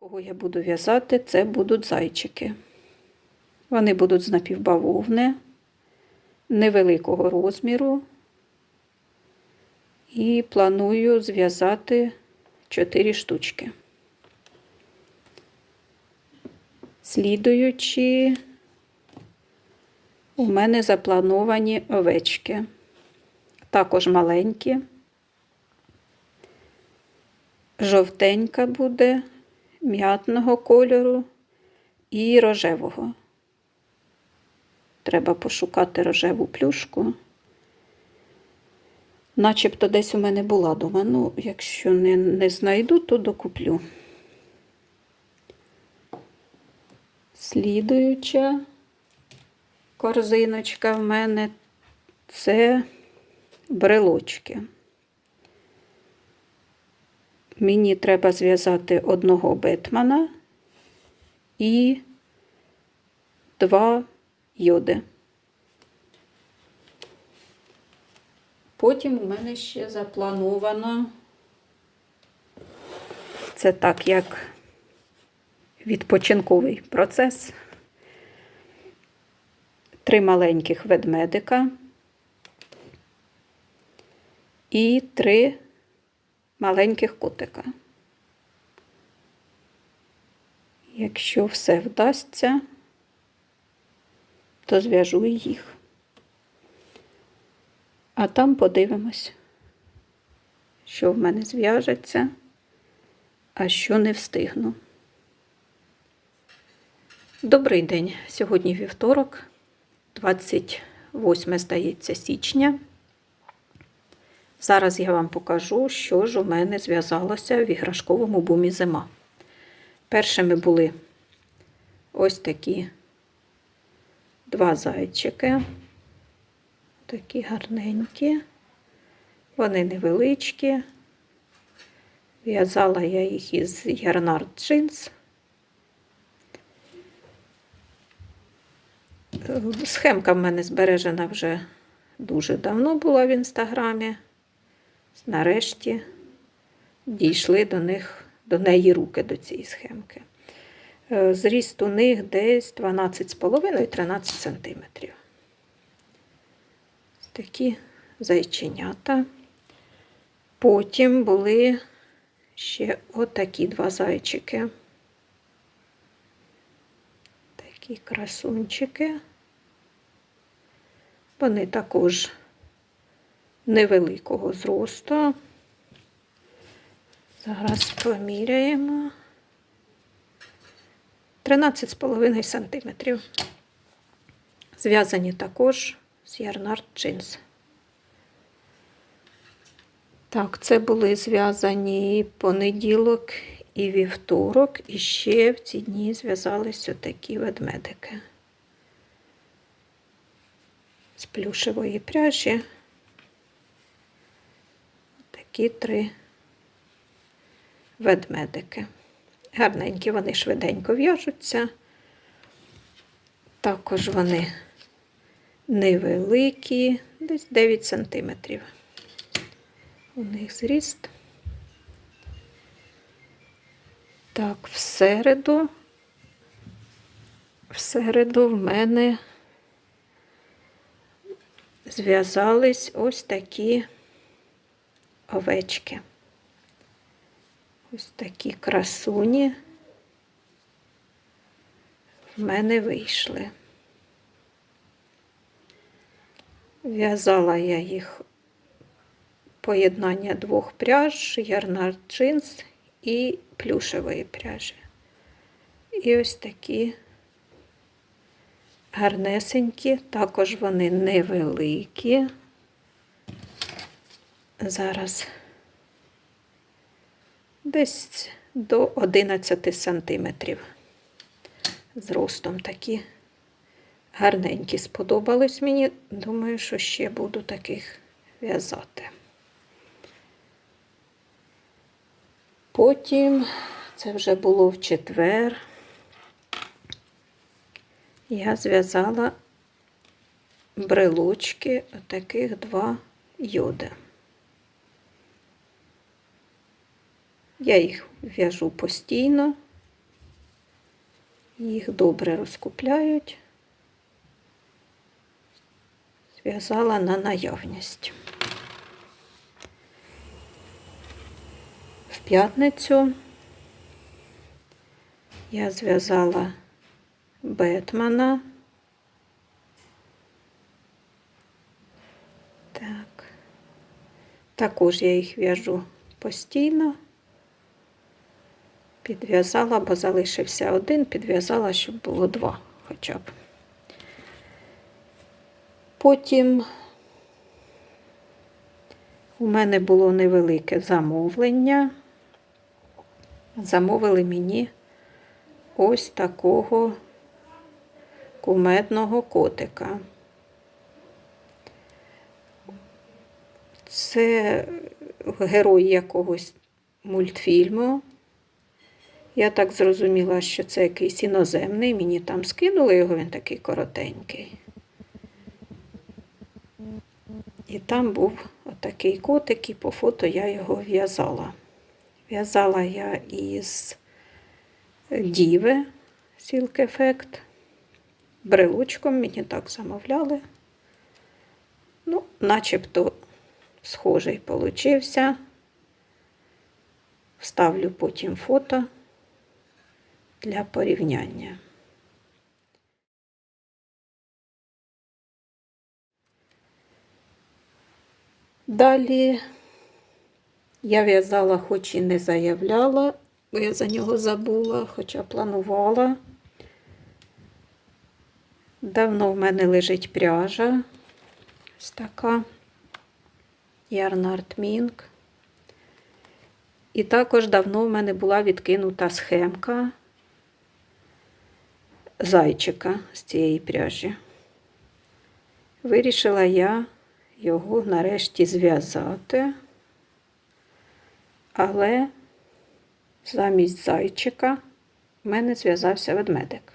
Кого я буду в'язати, це будуть зайчики. Вони будуть з напівбавовни, невеликого розміру. І планую зв'язати 4 штучки. Слідуючи, у мене заплановані овечки. Також маленькі. Жовтенька буде, м'ятного кольору і рожевого. Треба пошукати рожеву плюшку. Начебто десь у мене була дома. Ну, якщо не, не знайду, то докуплю. Слідуюча корзиночка в мене це брелочки. Мені треба зв'язати одного бетмана і два йоди. Потім у мене ще заплановано, це так як відпочинковий процес. Три маленьких ведмедика і три маленьких котика. Якщо все вдасться, то зв'яжу їх. А там подивимось, що в мене зв'яжеться, а що не встигну. Добрий день. Сьогодні вівторок, 28, здається, січня. Зараз я вам покажу, що ж у мене зв'язалося в іграшковому бумі зима. Першими були ось такі два зайчики. Такі гарненькі. Вони невеличкі. В'язала я їх із ярнард джинс. Схемка в мене збережена вже дуже давно була в інстаграмі. Нарешті дійшли до них, до неї руки до цієї схемки. Е, Зріст у них десь 12,5-13 см. Такі зайченята. Потім були ще отакі два зайчики. Такі красунчики. Вони також невеликого зросту. Зараз поміряємо 13,5 см. Зв'язані також з Ярнард Джинс. Так, це були зв'язані понеділок і вівторок, і ще в ці дні зв'язались отакі ведмедики з плюшевої пряжі. Такі три ведмедики. Гарненькі, вони швиденько в'яжуться. Також вони невеликі, десь 9 сантиметрів. У них зріст. Так, всереду, всереду в мене зв'язались ось такі овечки. Ось такі красуні в мене вийшли. В'язала я їх поєднання двох пряж, ярнард джинс і плюшевої пряжі. І ось такі гарнесенькі, також вони невеликі. Зараз десь до 11 сантиметрів зростом такі гарненькі сподобались мені. Думаю, що ще буду таких в'язати. Потім, це вже було в четвер, я зв'язала брелочки, таких два йоди. Я їх в'яжу постійно, Їх добре розкупляють. Зв'язала на наявність. В п'ятницю я зв'язала Бетмена. Так. Також я їх в'яжу постійно. Підв'язала, бо залишився один, підв'язала, щоб було два хоча б. Потім у мене було невелике замовлення. Замовили мені ось такого кумедного котика. Це герой якогось мультфільму. Я так зрозуміла, що це якийсь іноземний. Мені там скинули його, він такий коротенький. І там був отакий котик, і по фото я його в'язала. В'язала я із Діви Silk Effect. Брелочком мені так замовляли. Ну, начебто схожий получився. Вставлю потім фото для порівняння. Далі я в'язала, хоч і не заявляла, бо я за нього забула, хоча планувала. Давно в мене лежить пряжа. Ось така Ярнард Мінк. І також давно в мене була відкинута схемка зайчика з цієї пряжі. Вирішила я його нарешті зв'язати, але замість зайчика в мене зв'язався ведмедик.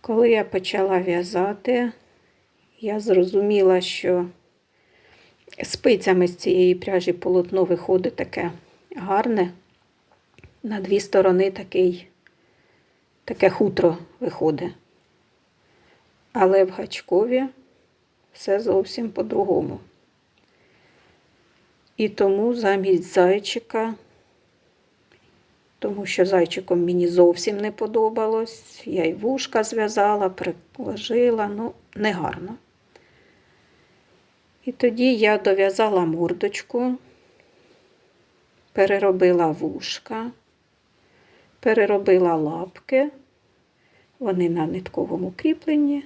Коли я почала в'язати, я зрозуміла, що спицями з цієї пряжі полотно виходить таке гарне. На дві сторони такий, таке хутро виходить. Але в гачкові все зовсім по-другому. І тому замість зайчика, тому що зайчиком мені зовсім не подобалось, я й вушка зв'язала, приложила, ну, негарно. І тоді я дов'язала мордочку, переробила вушка, переробила лапки, вони на нитковому кріпленні,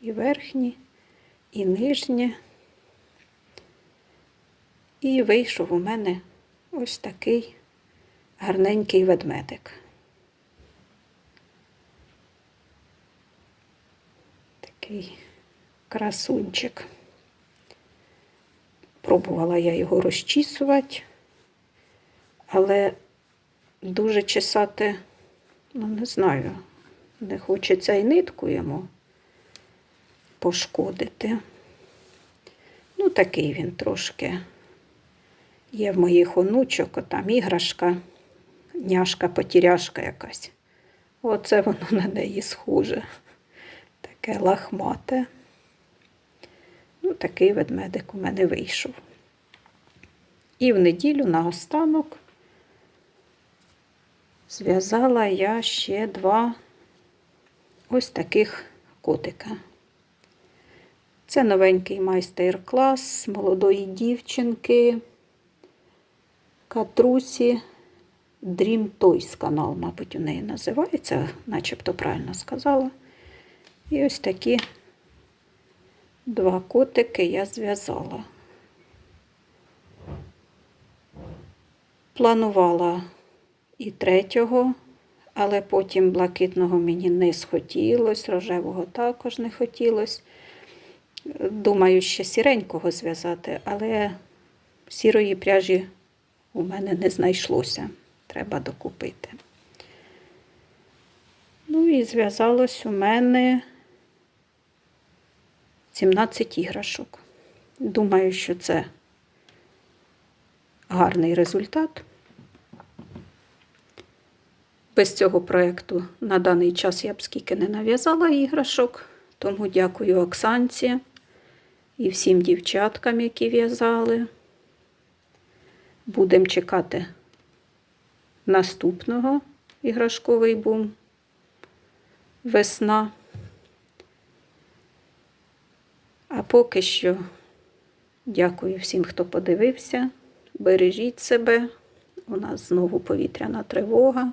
і верхні, і нижні. І вийшов у мене ось такий гарненький ведмедик. Такий красунчик. Пробувала я його розчісувати, але дуже чесати, ну, не знаю, не хочеться і нитку йому пошкодити. Ну, такий він трошки. Є в моїх онучок, там іграшка, няшка, потіряшка якась. Оце воно на неї схоже. Таке лахмате. Ну, такий ведмедик у мене вийшов. І в неділю наостанок зв'язала я ще два ось таких котика. Це новенький майстер-клас молодої дівчинки Катрусі Dream Toys канал, мабуть, у неї називається, начебто правильно сказала. І ось такі два котики я зв'язала. Планувала і третього, але потім блакитного мені не схотілося, рожевого також не хотілося. Думаю, ще сіренького зв'язати, але сірої пряжі у мене не знайшлося. Треба докупити. Ну і зв'язалось у мене 17 іграшок. Думаю, що це гарний результат. Без цього проєкту на даний час я б скільки не нав'язала іграшок. Тому дякую Оксанці і всім дівчаткам, які в'язали. Будемо чекати наступного іграшковий бум. Весна. А поки що дякую всім, хто подивився. Бережіть себе. У нас знову повітряна тривога.